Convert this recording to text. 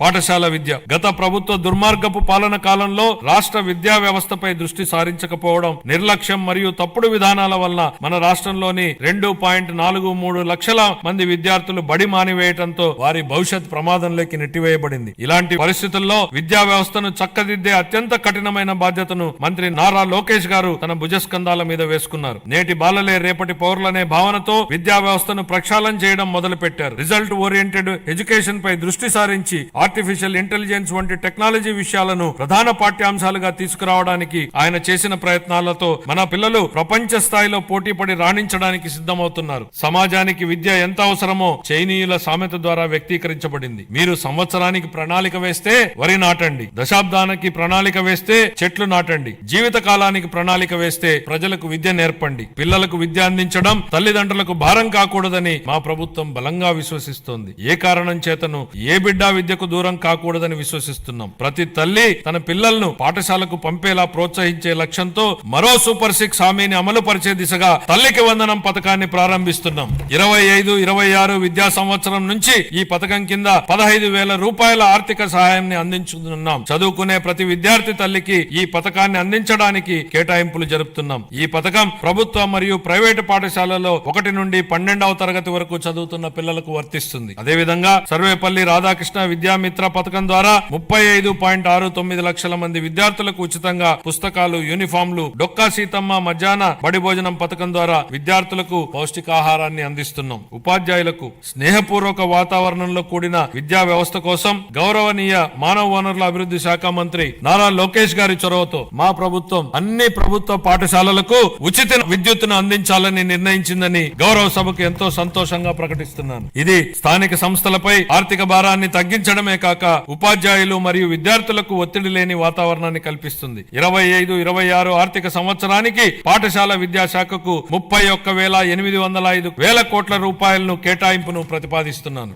పాఠశాల విద్య. గత ప్రభుత్వ దుర్మార్గపు పాలన కాలంలో రాష్ట్ర విద్యా వ్యవస్థపై దృష్టి సారించకపోవడం నిర్లక్ష్యం మరియు తప్పుడు విధానాల వలన మన రాష్ట్రంలోని రెండు పాయింట్ నాలుగు మూడు లక్షల మంది విద్యార్థులు బడి మానివేయటంతో వారి భవిష్యత్ ప్రమాదంలోకి నెట్టివేయబడింది. ఇలాంటి పరిస్థితుల్లో విద్యా వ్యవస్థను చక్కదిద్దే అత్యంత కఠినమైన బాధ్యతను మంత్రి నారా లోకేష్ గారు తన భుజస్కంధాల మీద వేసుకున్నారు. నేటి బాలలే రేపటి పౌరులనే భావనతో విద్యా వ్యవస్థను ప్రక్షాళన చేయడం మొదలుపెట్టారు. రిజల్ట్ ఓరియంటెడ్ ఎడ్యుకేషన్ పై దృష్టి సారించి ఆర్టిఫిషియల్ ఇంటెలిజెన్స్ వంటి టెక్నాలజీ విషయాలను ప్రధాన పాఠ్యాంశాలుగా తీసుకురావడానికి ఆయన చేసిన ప్రయత్నాలతో మన పిల్లలు ప్రపంచ స్థాయిలో పోటీపడి రాణించడానికి సిద్ధమవుతున్నారు. సమాజానికి విద్య ఎంత అవసరమో చైనీయుల సామెత ద్వారా వ్యక్తీకరించబడింది. మీరు సంవత్సరానికి ప్రణాళిక వేస్తే వరి నాటండి. దశాబ్దానికి ప్రణాళిక వేస్తే చెట్లు నాటండి. జీవిత కాలానికి ప్రణాళిక వేస్తే ప్రజలకు విద్య నేర్పండి. పిల్లలకు విద్య అందించడం తల్లిదండ్రులకు భారం కాకూడదని మా ప్రభుత్వం బలంగా విశ్వసిస్తోంది. ఏ కారణం చేతను ఏ బిడ్డ విద్యకు దూరం కాకూడదని విశ్వసిస్తున్నాం. ప్రతి తల్లి తన పిల్లలను పాఠశాలకు పంపేలా ప్రోత్సహించే లక్ష్యంతో మరో సూపర్ సిక్స్ హామీని అమలు పరిచే దిశగా తల్లికి వందనం పథకాన్ని ప్రారంభిస్తున్నాం. ఇరవై ఐదు ఇరవై ఆరు విద్యా సంవత్సరం నుంచి ఈ పథకం కింద పదహైదు వేల రూపాయల ఆర్థిక సహాయాన్ని అందించుతున్నాం చదువుకునే ప్రతి విద్యార్థి తల్లికి ఈ పథకాన్ని అందించడానికి కేటాయింపులు జరుపుతున్నాం. ఈ పథకం ప్రభుత్వ మరియు ప్రైవేటు పాఠశాలలో ఒకటి నుండి పన్నెండవ తరగతి వరకు చదువుతున్న పిల్లలకు వర్తిస్తుంది. అదేవిధంగా సర్వేపల్లి రాధాకృష్ణ మిత్ర పథకం ద్వారా ముప్పై ఐదు పాయింట్ ఆరు తొమ్మిది లక్షల మంది విద్యార్థులకు ఉచితంగా పుస్తకాలు యూనిఫామ్లు డొక్కా సీతమ్మ మధ్యాహ్న బడి భోజనం పథకం ద్వారా విద్యార్థులకు పౌష్టికాహారాన్ని అందిస్తున్నాం. ఉపాధ్యాయులకు స్నేహపూర్వక వాతావరణంలో కూడిన విద్యా వ్యవస్థ కోసం గౌరవనీయ మానవ వనరుల అభివృద్ధి శాఖ మంత్రి నారా లోకేష్ గారి చొరవతో మా ప్రభుత్వం అన్ని ప్రభుత్వ పాఠశాలలకు ఉచిత విద్యుత్తును అందించాలని నిర్ణయించిందని గౌరవ సభకు ఎంతో సంతోషంగా ప్రకటిస్తున్నాను. ఇది స్థానిక సంస్థలపై ఆర్థిక భారాన్ని తగ్గించడమే కాక ఉపాధ్యాయులు మరియు విద్యార్థులకు ఒత్తిడి లేని వాతావరణాన్ని కల్పిస్తుంది. ఇరవై ఐదు ఇరవై ఆరు ఆర్థిక సంవత్సరానికి పాఠశాల విద్యాశాఖకు ముప్పై ఒక్క వేల ఎనిమిది వందల ఐదు వేల కోట్ల రూపాయలను కేటాయింపును ప్రతిపాదిస్తున్నాను.